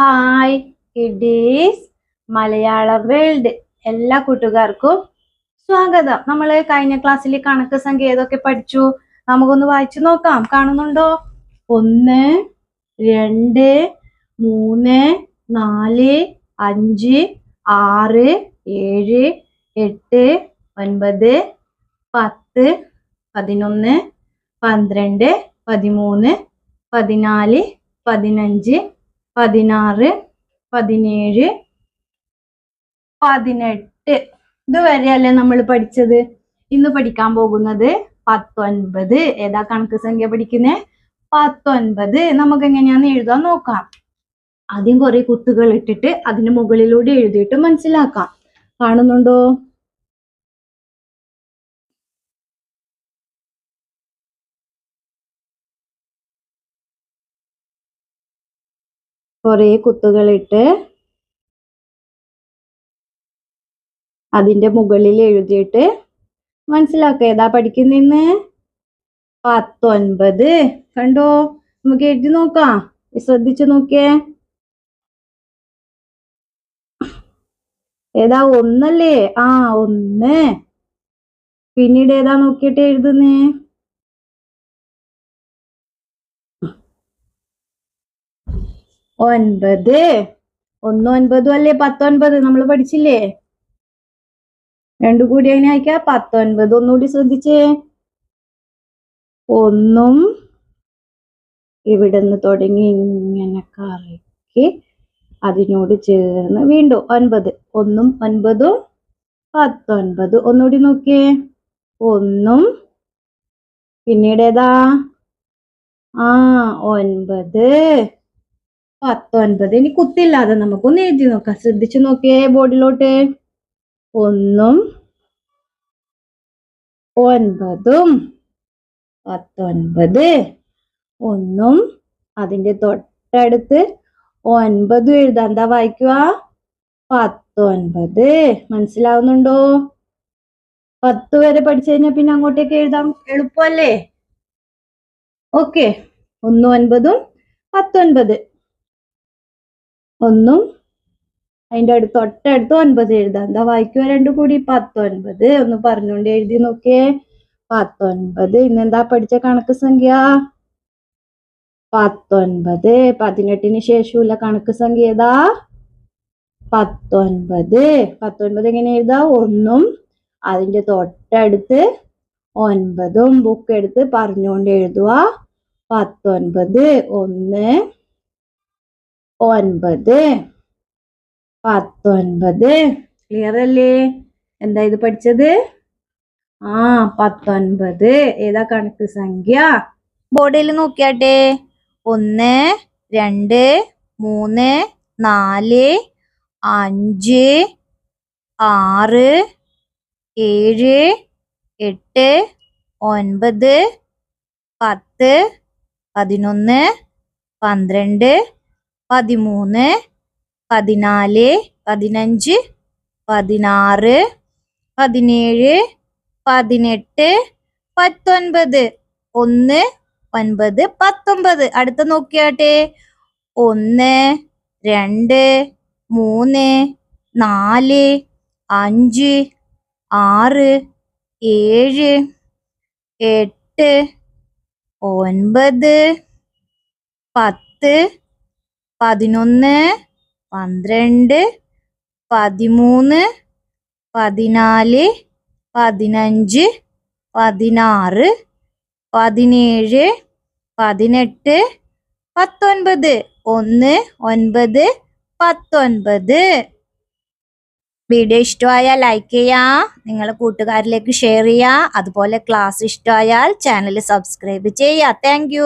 Hi it is Malayala world എല്ലാ കൂട്ടുകാർക്കും സ്വാഗതം. നമ്മൾ കഴിഞ്ഞ ക്ലാസ്സിൽ കണക്ക് സംഖ്യ ഏതൊക്കെ പഠിച്ചു? നമുക്കൊന്ന് വായിച്ചു നോക്കാം. കാണുന്നുണ്ടോ? ഒന്ന് രണ്ട് മൂന്ന് നാല് അഞ്ച് ആറ് ഏഴ് എട്ട് ഒൻപത് പത്ത് പതിനൊന്ന് പന്ത്രണ്ട് പതിമൂന്ന് പതിനാല് പതിനഞ്ച് പതിനാറ് പതിനേഴ് പതിനെട്ട്. ഇതുവരെയല്ലേ നമ്മൾ പഠിച്ചത്? ഇന്ന് പഠിക്കാൻ പോകുന്നത് പത്തൊൻപത്. ഏതാ കണക്ക് സംഖ്യ പഠിക്കുന്നേ? പത്തൊൻപത്. നമുക്ക് എങ്ങനെയാന്ന് എഴുതാൻ നോക്കാം. ആദ്യം കുറെ കുത്തുകൾ ഇട്ടിട്ട് അതിന് മുകളിലൂടെ എഴുതിയിട്ട് മനസ്സിലാക്കാം. കാണുന്നുണ്ടോ? കുറെ കുത്തുകളിട്ട് അതിന്റെ മുകളിൽ എഴുതിയിട്ട് മനസ്സിലാക്കുക ഏതാ പഠിക്കുന്നെന്ന്? പത്തൊൻപത്. കണ്ടോ? നമുക്ക് എഴുതി നോക്കാം. ശ്രദ്ധിച്ചു നോക്കിയേ. ഏതാ ഒന്നല്ലേ? ആ ഒന്ന്. പിന്നീട് ഏതാ നോക്കിയിട്ട് എഴുതുന്നേ? ഒൻപത്. ഒന്നൊൻപതും അല്ലേ? പത്തൊൻപത്. നമ്മൾ പഠിച്ചില്ലേ? രണ്ടു കൂടി എങ്ങനെ ആയിക്കാ? പത്തൊൻപത്. ഒന്നുകൂടി ശ്രദ്ധിച്ചേ. ഒന്നും ഇവിടുന്ന് തുടങ്ങി ഇങ്ങനെ കറക്കി അതിനോട് ചേർന്ന് വീണ്ടും ഒൻപത്. ഒന്നും ഒൻപതും പത്തൊൻപത്. ഒന്നുകൂടി നോക്കിയേ. ഒന്നും പിന്നീട് ഏതാ? ആ ഒൻപത്. പത്തൊൻപത്. ഇനി കുത്തില്ലാതെ നമുക്കൊന്ന് എഴുതി നോക്കാം. ശ്രദ്ധിച്ചു നോക്കിയേ ബോർഡിലോട്ട്. ഒന്നും ഒൻപതും പത്തൊൻപത്. ഒന്നും അതിന്റെ തൊട്ടടുത്ത് ഒൻപതും എഴുതാം. എന്താ വായിക്കുക പത്തൊൻപത്. മനസ്സിലാവുന്നുണ്ടോ? പത്ത് വരെ പഠിച്ചു കഴിഞ്ഞാൽ പിന്നെ അങ്ങോട്ടേക്ക് എഴുതാം. എളുപ്പമല്ലേ? ഓക്കെ. ഒന്നും ഒൻപതും പത്തൊൻപത്. ഒന്നും അതിന്റെ അടുത്ത് തൊട്ടടുത്ത് ഒൻപത് എഴുതാം. എന്താ വായിക്കുക രണ്ടും കൂടി പത്തൊൻപത്. ഒന്ന് പറഞ്ഞുകൊണ്ട് എഴുതി നോക്കിയേ. പത്തൊൻപത്. ഇന്നെന്താ പഠിച്ച കണക്ക് സംഖ്യ? പത്തൊൻപത്. പതിനെട്ടിന് ശേഷമുള്ള കണക്ക് സംഖ്യ ഏതാ? പത്തൊൻപത്. പത്തൊൻപത് എങ്ങനെ എഴുതാ? ഒന്നും അതിന്റെ തൊട്ടടുത്ത് ഒൻപതും ബുക്ക് എടുത്ത് പറഞ്ഞുകൊണ്ട് എഴുതുക പത്തൊൻപത്. ഒന്ന് ഒൻപത്. പത്തൊൻപത്. ക്ലിയർ അല്ലേ? എന്താ ഇത് പഠിച്ചത്? ആ പത്തൊൻപത്. ഏതാ കണക്ക് സംഖ്യ? ബോർഡിൽ നോക്കിയാട്ടെ. ഒന്ന് രണ്ട് മൂന്ന് നാല് അഞ്ച് ആറ് ഏഴ് എട്ട് ഒൻപത് പത്ത് പതിനൊന്ന് പന്ത്രണ്ട് പതിമൂന്ന് പതിനാല് പതിനഞ്ച് പതിനാറ് പതിനേഴ് പതിനെട്ട് പത്തൊൻപത്. ഒന്ന് ഒൻപത് പത്തൊമ്പത് അടുത്ത നോക്കിയാട്ടെ. ഒന്ന് രണ്ട് മൂന്ന് നാല് അഞ്ച് ആറ് ഏഴ് എട്ട് ഒൻപത് പത്ത് പതിനൊന്ന് പന്ത്രണ്ട് പതിമൂന്ന് പതിനാല് പതിനഞ്ച് പതിനാറ് പതിനേഴ് പതിനെട്ട് പത്തൊൻപത്. ഒന്ന് ഒൻപത് പത്തൊൻപത്. വീഡിയോ ഇഷ്ടമായാൽ ലൈക്ക് ചെയ്യുക നിങ്ങളെ കൂട്ടുകാരിലേക്ക് ഷെയർ ചെയ്യുക അതുപോലെ ക്ലാസ് ഇഷ്ടമായാൽ ചാനൽ സബ്സ്ക്രൈബ് ചെയ്യുക താങ്ക്